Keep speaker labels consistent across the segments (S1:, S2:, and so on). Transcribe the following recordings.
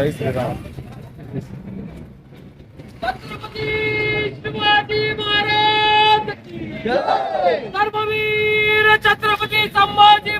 S1: जय श्रीराम.
S2: छत्रपती संभाजी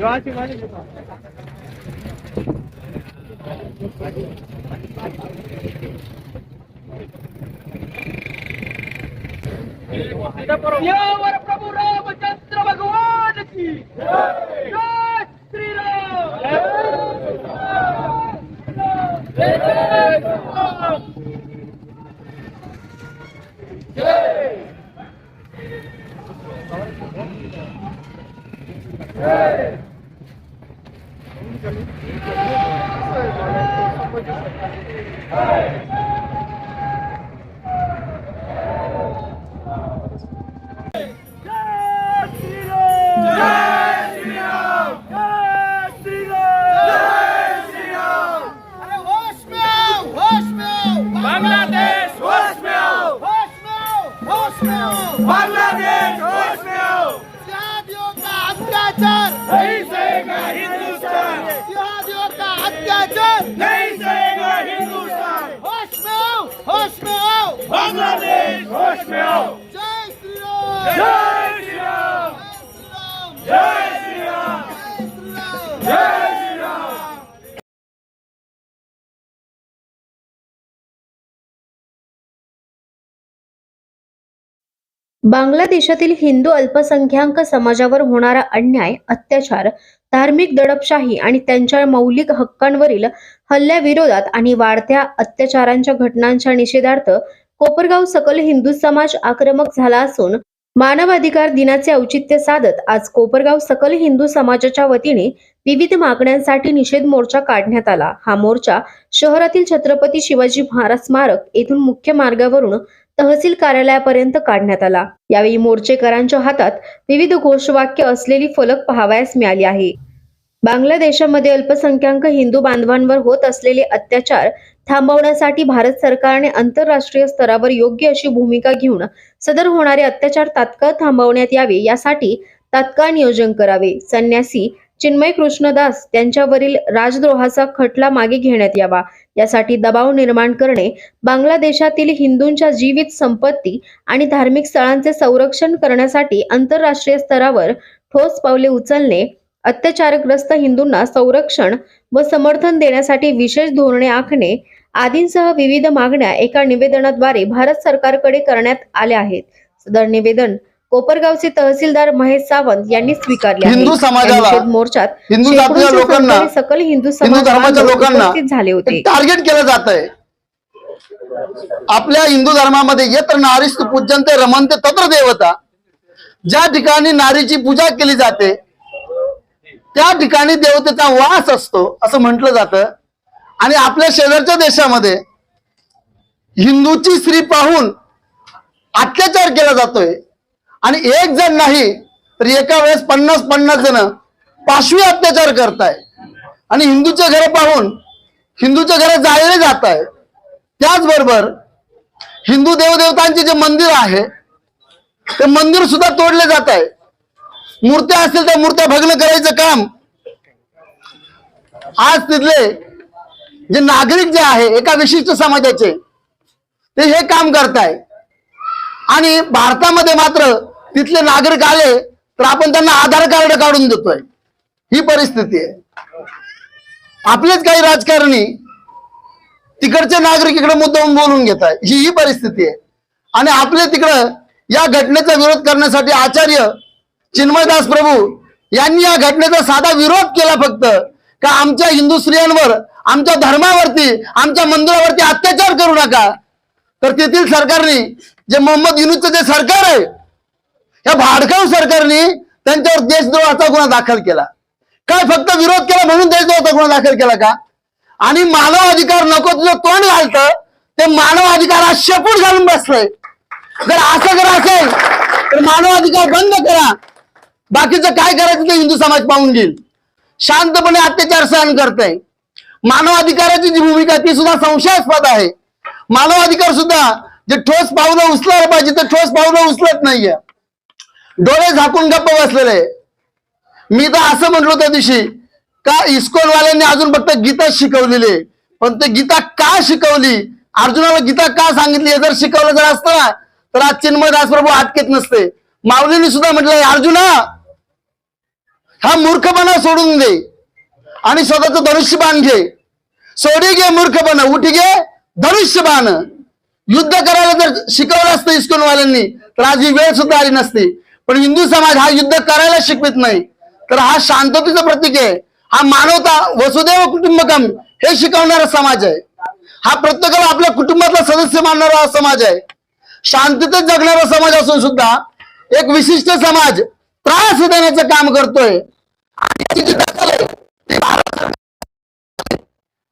S2: 여하튼 많이 줬다. यावर प्रभू रामचंद्र भगवान की जय
S3: अत्याचार
S2: नहीं सहेगा हिंदुस्तान
S3: होश में आओ होश में आओ
S2: बांग्लादेश होश में आओ
S3: जय श्री राम
S2: जय
S3: श्री राम
S2: जय
S3: श्री राम
S2: जय
S4: बांगलादेशातील हिंदू अल्पसंख्याक समाजावर होणारा अन्याय अत्याचार धार्मिक दडपशाही आणि त्यांच्या मौलिक हक्कांवरील हल्ल्याविरोधात आणि वाढत्या अत्याचारांच्या घटनांच्या निषेधार्थ कोपरगाव सकल हिंदू समाज आक्रमक झाला असून मानवाधिकार दिनाचे औचित्य साधत आज कोपरगाव सकल हिंदू समाजाच्या वतीने विविध मागण्यांसाठी निषेध मोर्चा काढण्यात आला. हा मोर्चा शहरातील छत्रपती शिवाजी महाराज स्मारक येथून मुख्य मार्गावरून तहसील कार्यालयापर्यंत काढण्यात आला. यावेळी मोर्चेकरांच्या हातात विविध घोषवाक्य असलेली फलक पाहावयास मिळाली आहे. बांगलादेशामध्ये अल्पसंख्याक हिंदू बांधवांवर होत असलेले अत्याचार थांबवण्यासाठी भारत सरकारने आंतरराष्ट्रीय स्तरावर योग्य अशी भूमिका घेऊन सदर होणारे अत्याचार तात्काळ थांबवण्यात यावे यासाठी तात्काळ नियोजन करावे. संन्यासी चिन्मय कृष्णदास त्यांच्यावरील राजद्रोहाचा खटला मागे घेण्यात यावा. यासाठी दबाव निर्माण करणे बांगलादेशातील हिंदूंच्या जीवित संपत्ती आणि धार्मिक स्थळांचे संरक्षण करण्यासाठी आंतरराष्ट्रीय स्तरावर ठोस पावले उचलणे अत्याचारग्रस्त हिंदूंना संरक्षण व समर्थन देण्यासाठी विशेष धोरणे आखणे आदींसह विविध मागण्या एका निवेदनाद्वारे भारत सरकारकडे करण्यात आल्या आहेत. सदर निवेदन कोपरगावचे तहसीलदार महेश सावंत यांनी स्वीकारले.
S5: हिंदू समाजाला,
S4: मोर्चात
S5: हिंदू जातीच्या लोकांना,
S4: सकल हिंदू
S5: धर्माच्या लोकांना
S4: झाले होते.
S5: टार्गेट केलं जात आहे. आपल्या हिंदू धर्मामध्ये येत्र नारीस्त पूजनते रमनते तत्र देवता. ज्या ठिकाणी नारीची पूजा केली जाते त्या ठिकाणी देवतेचा वास असतो असं म्हटलं जातं. आणि आपल्या शेजारच्या देशामध्ये हिंदूची स्त्री पाहून अत्याचार केला जातोय. आणि एक जण नाही तर एका वेळेस पन्नास पन्नास जण पाशवी अत्याचार करताय. आणि हिंदूचे घरे पाहून हिंदूच्या घरे जाळले जात आहे त्याचबरोबर हिंदू देवदेवतांचे जे मंदिर आहे ते मंदिर सुद्धा तोडले जात आहे मूर्त्या असतील त्या मूर्त्या भग्न करायचं काम आज तिथले जे नागरिक जे आहे एका विशिष्ट समाजाचे ते हे काम करताय. आणि भारतामध्ये मात्र तिथले नागरिक आले तर आपण त्यांना आधार कार्ड काढून देतोय. ही परिस्थिती आहे. आपलेच काही राजकारणी तिकडचे नागरिक इकडे मुद्दाम बोलून घेत आहे. ही ही परिस्थिती आहे. आणि आपले तिकडं या घटनेचा विरोध करण्यासाठी आचार्य चिन्मयदास प्रभू यांनी या घटनेचा साधा विरोध केला फक्त. का आमच्या हिंदू स्त्रियांवर आमच्या धर्मावरती आमच्या मंदिरावरती अत्याचार करू नका. तर तेथील सरकारने जे मोहम्मद युनुसचं जे सरकार आहे या भाडकाव सरकारने त्यांच्यावर देशद्रोहाचा गुन्हा दाखल केला. काय फक्त विरोध केला म्हणून देशद्रोहाचा गुन्हा दाखल केला का? आणि मानव अधिकार नको तुझं तोंड घालतं ते मानव अधिकारात शेपूट घालून बसलंय. जर असं जर असेल तर मानव अधिकार बंद करा. बाकीचं काय करायचं ते हिंदू समाज पाहून घेईल. शांतपणे अत्याचार सहन करतय. मानव अधिकाराची जी भूमिका ती सुद्धा संशयास्पद आहे. मानव अधिकार सुद्धा जे ठोस पावलं उचलायला पाहिजे ते ठोस पावलं उचलत नाहीये. डोळे झाकून गप्प बसलेले. मी तर असं म्हटलो त्या दिवशी का इस्कॉनवाल्यांनी अजून फक्त गीता शिकवलेली आहे. पण ते गीता का शिकवली? अर्जुनाला गीता का सांगितली? हे जर शिकवलं जर असतं ना तर आज चिन्मय दासप्रभू अटकेत नसते. माऊलीने सुद्धा म्हटलं अर्जुना हा मूर्खपणा सोडून दे आणि स्वतःचं धनुष्यबाण घे. सोडी घे मूर्खपणा उठी घे धनुष्यबाण. युद्ध करायला जर शिकवलं असतं इस्कॉनवाल्यांनी तर आज ही वेळ सुद्धा आली नसती. पण हिंदू समाज हा युद्ध करायला शिकवित नाही. तर हा शांततेचं प्रतीक आहे. हा मानवता वसुदैव कुटुंबकम हे शिकवणारा समाज आहे. हा प्रत्येकाला आपल्या कुटुंबातला सदस्य मानणारा हा समाज आहे. शांततेत जगणारा समाज असून सुद्धा एक विशिष्ट समाज त्रास देण्याचं काम करतोय. आणि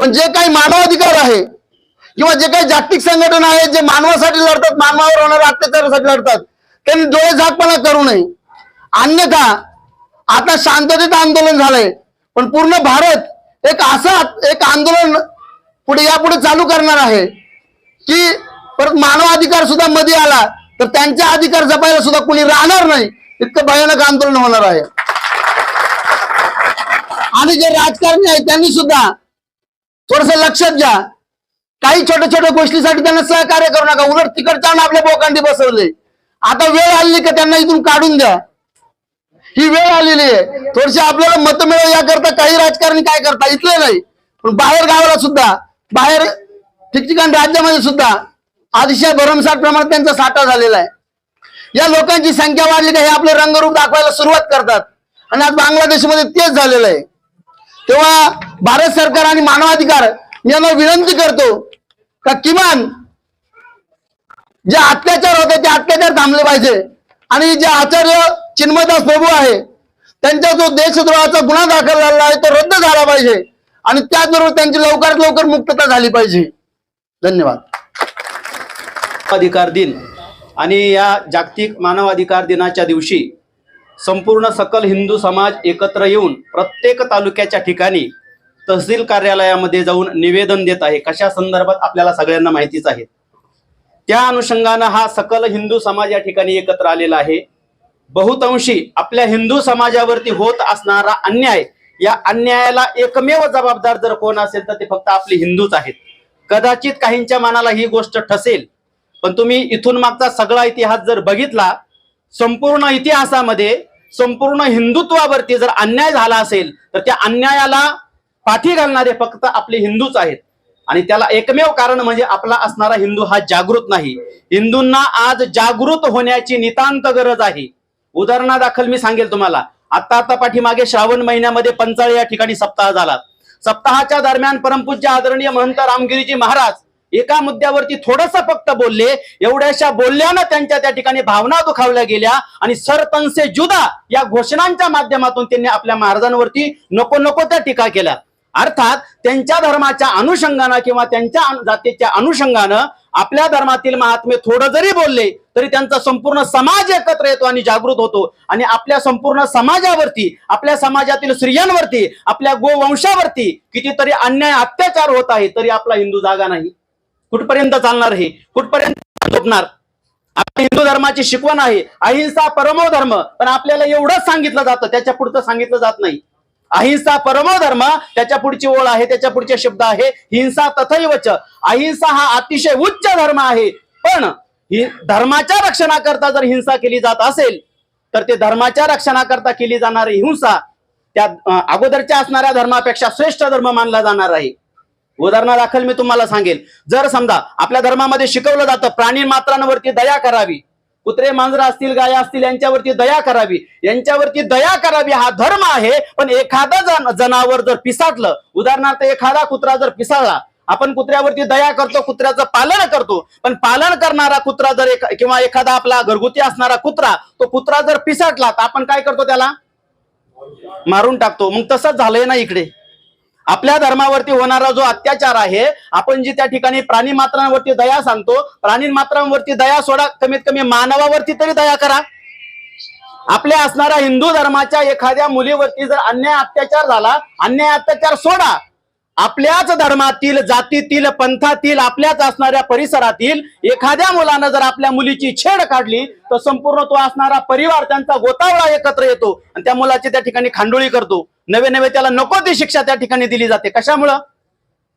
S5: पण जे काही मानवाधिकार आहे किंवा जे काही जागतिक संघटना आहेत जे मानवासाठी लढतात मानवावर होणाऱ्या अत्याचारासाठी लढतात त्यांनी डोळे झाकपणा करू नये. अन्यथा आता शांततेत आंदोलन झालंय. पण पूर्ण भारत एक असं एक आंदोलन पुढे यापुढे चालू करणार आहे की परत मानवाधिकार सुद्धा मध्ये आला तर त्यांचे अधिकार जपायला सुद्धा कुणी राहणार नाही. इतकं भयानक आंदोलन होणार आहे. आणि जे राजकारणी आहेत त्यांनी सुद्धा थोडस लक्षात घ्या. काही छोट्या छोट्या गोष्टीसाठी त्यांना सहकार्य करू नका. उलट तिकडच्या आपल्या बोकांडी बसवले. आता वेळ आली का त्यांना इथून काढून द्या. ही वेळ आलेली आहे. थोडीशी आपल्याला मत मिळव याकरता काही राजकारणी काय करता इथले नाही पण बाहेर गावाला सुद्धा बाहेर ठिकठिकाणी राज्यामध्ये सुद्धा अतिशय भरमसाठ प्रमाणात त्यांचा साठा झालेला आहे. या लोकांची संख्या वाढली का हे आपले रंगरूप दाखवायला सुरुवात करतात. आणि आज बांगलादेशमध्ये तेच झालेलं आहे. तेव्हा भारत सरकार आणि मानवाधिकार यांना विनंती करतो का किमान जे अत्याचार होते ते अत्याचार थांबले पाहिजे. आणि जे आचार्य चिन्मयदास प्रभू आहे त्यांचा जो देशद्रोहाचा गुन्हा दाखल झाला आहे तो रद्द झाला पाहिजे. आणि त्याचबरोबर त्यांची लवकरात लवकर मुक्तता झाली पाहिजे. धन्यवाद.
S1: अधिकार दिन आणि या जागतिक मानवाधिकार दिनाच्या दिवशी संपूर्ण सकल हिंदू समाज एकत्र येऊन प्रत्येक तालुक्याच्या ठिकाणी तहसील कार्यालयामध्ये जाऊन निवेदन देत आहे. कशा संदर्भात आपल्याला सगळ्यांना माहितीच आहे? त्या अनुषंगानं हा सकल हिंदू समाज या ठिकाणी एकत्र आलेला आहे. बहुतांशी आपल्या हिंदू समाजावरती होत असणारा अन्याय या अन्यायाला एकमेव जबाबदार जर कोण असेल तर ते फक्त आपले हिंदूच आहेत. कदाचित काहींच्या मनाला ही गोष्ट ठसेल पण तुम्ही इथून मागचा सगळा इतिहास जर बघितला संपूर्ण इतिहासामध्ये संपूर्ण हिंदुत्वावरती जर अन्याय झाला असेल तर त्या अन्यायाला पाठी घालणारे फक्त आपले हिंदूच आहेत. आणि त्याला एकमेव कारण म्हणजे आपला असणारा हिंदू हा जागृत नाही. हिंदूंना आज जागृत होण्याची नितांत गरज आहे. उदाहरणादाखल मी सांगेल तुम्हाला. आता आता पाठीमागे श्रावण महिन्यामध्ये पंचाळी या ठिकाणी सप्ताह झाला. सप्ताहाच्या दरम्यान परमपूज्य आदरणीय महंत रामगिरीजी महाराज एका मुद्द्यावरती थोडस फक्त बोलले. एवढ्याशा बोलल्यानं त्यांच्या त्या ठिकाणी भावना दुखावल्या गेल्या आणि सरपंचे जुदा या घोषणांच्या माध्यमातून त्यांनी आपल्या महाराजांवरती नको नको त्या टीका केल्या. अर्थात त्यांच्या धर्माच्या अनुषंगानं किंवा त्यांच्या जातीच्या अनुषंगानं आपल्या धर्मातील महात्मे थोडं जरी बोलले तरी त्यांचा संपूर्ण समाज एकत्र येतो आणि जागृत होतो. आणि आपल्या संपूर्ण समाजावरती आपल्या समाजातील स्त्रियांवरती आपल्या गोवंशावरती कितीतरी अन्याय अत्याचार होत आहे तरी आपला हिंदू जागा नाही. कुठपर्यंत चालणार हे? कुठपर्यंत झोपणार? आपल्या हिंदू धर्माची शिकवण आहे. अहिंसा परमो धर्म. पण आपल्याला एवढंच सांगितलं जातं त्याच्या पुढचं सांगितलं जात नाही. अहिंसा परमोधर्म त्याच्या पुढची ओळ आहे त्याच्या पुढचे शब्द आहे हिंसा तथैवच. अहिंसा हा अतिशय उच्च धर्म आहे. पण धर्माच्या रक्षणाकरता जर हिंसा केली जात असेल तर ते धर्माच्या रक्षणाकरता केली जाणारी हिंसा त्या अगोदरच्या असणाऱ्या धर्मापेक्षा श्रेष्ठ धर्म मानला जाणार आहे. उदाहरणादाखल मी तुम्हाला सांगेल. जर समजा आपल्या धर्मामध्ये शिकवलं जातं प्राणी मात्रांवरती दया करावी कुत्रे मांजर असतील गाया असतील यांच्यावरती दया करावी. यांच्यावरती दया करावी हा धर्म आहे. पण एखादा जनावर जर पिसाटलं उदाहरणार्थ एखादा कुत्रा जर पिसाळला आपण कुत्र्यावरती दया करतो कुत्र्याचं पालन करतो. पण पालन करणारा कुत्रा जर एक किंवा एखादा आपला घरगुती असणारा कुत्रा तो कुत्रा जर पिसाटला तर आपण काय करतो त्याला? मारून टाकतो. मग तसंच झालंय ना इकडे. आपल्या धर्मावरती होणारा जो अत्याचार आहे आपण जी त्या ठिकाणी प्राणी मात्रांवरती दया सांगतो प्राणी मात्रांवरती दया सोडा कमीत कमी मानवावरती तरी दया करा. आपल्या असणाऱ्या हिंदू धर्माच्या एखाद्या मुलीवरती जर अन्याय अत्याचार झाला अन्याय अत्याचार सोडा. आपल्याच धर्मातील जातीतील पंथातील आपल्याच असणाऱ्या परिसरातील एखाद्या मुलानं जर आपल्या मुलीची छेड काढली तर संपूर्ण तो असणारा परिवार त्यांचा गोतावळा एकत्र येतो आणि त्या मुलाची त्या ठिकाणी खांडोळी करतो. नवे नवे त्याला नको ती शिक्षा त्या ठिकाणी दिली जाते. कशामुळं?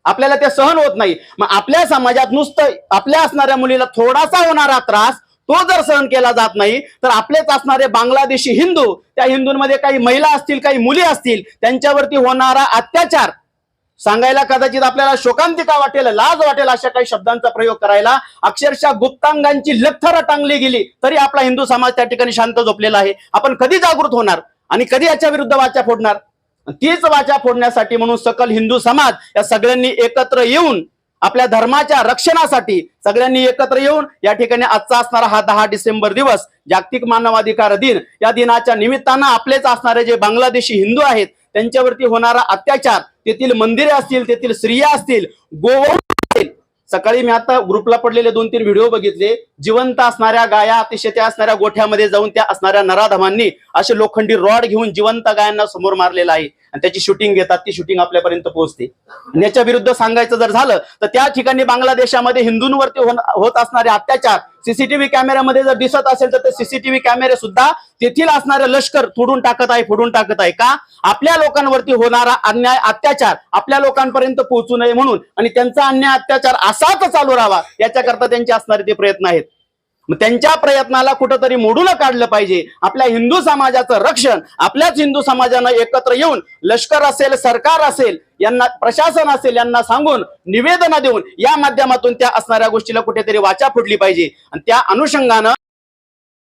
S1: आपल्याला ते सहन होत नाही. मग आपल्या समाजात नुसतं आपल्या असणाऱ्या मुलीला थोडासा होणारा त्रास तो जर सहन केला जात नाही तर आपलेच असणारे बांगलादेशी हिंदू त्या हिंदूंमध्ये काही महिला असतील काही मुली असतील त्यांच्यावरती होणारा अत्याचार सांगायला कदाचित आपल्याला शोकांतिका वाटेल लाज वाटेल अशा काही शब्दांचा प्रयोग करायला. अक्षरशः गुप्तांगांची लथर टांगली गेली तरी आपला हिंदू समाज त्या ठिकाणी शांत झोपलेला आहे. आपण कधी जागृत होणार आणि कधी याच्या विरुद्ध वाचा फोडणार? तीच वाचा फोडण्यासाठी म्हणून सकल हिंदू समाज या सगळ्यांनी एकत्र येऊन आपल्या धर्माच्या रक्षणासाठी सगळ्यांनी एकत्र येऊन या ठिकाणी आजचा असणारा हा दहा डिसेंबर दिवस जागतिक मानवाधिकार दिन या दिनाच्या निमित्तानं आपलेच असणारे जे बांगलादेशी हिंदू आहेत त्यांच्यावरती होणारा अत्याचार तेथील मंदिरे असतील तेथील स्त्रिया असतील गोवळ सकाळी मी आता ग्रुपला पडलेले दोन तीन व्हिडिओ बघितले. जिवंत असणाऱ्या गाया अतिशय त्या असणाऱ्या गोठ्यामध्ये जाऊन त्या असणाऱ्या नराधमांनी असे लोखंडी रॉड घेऊन जिवंत गायांना समोर मारलेला आहे. आणि त्याची शूटिंग घेतात ती शूटिंग आपल्यापर्यंत पोहोचते. याच्या विरुद्ध सांगायचं जर झालं तर त्या ठिकाणी बांगलादेशामध्ये हिंदूंवरती होत असणारे अत्याचार सीसीटीव्ही कॅमेऱ्यामध्ये जर दिसत असेल तर ते सीसीटीव्ही कॅमेरे सुद्धा तेथील असणारे लष्कर तोडून टाकत आहे फोडून टाकत आहे का? आपल्या लोकांवरती होणारा अन्याय अत्याचार आपल्या लोकांपर्यंत पोहोचू नये म्हणून आणि त्यांचा अन्याय अत्याचार असाच चालू राहावा याच्याकरता त्यांचे असणारे ते प्रयत्न आहेत. मग त्यांच्या प्रयत्नाला कुठंतरी मोडून काढलं पाहिजे. आपल्या हिंदू समाजाचं रक्षण आपल्याच हिंदू समाजानं एकत्र येऊन लष्कर असेल सरकार असेल यांना प्रशासन असेल यांना सांगून निवेदन देऊन या माध्यमातून त्या असणाऱ्या गोष्टीला कुठेतरी वाचा फुटली पाहिजे. आणि त्या अनुषंगानं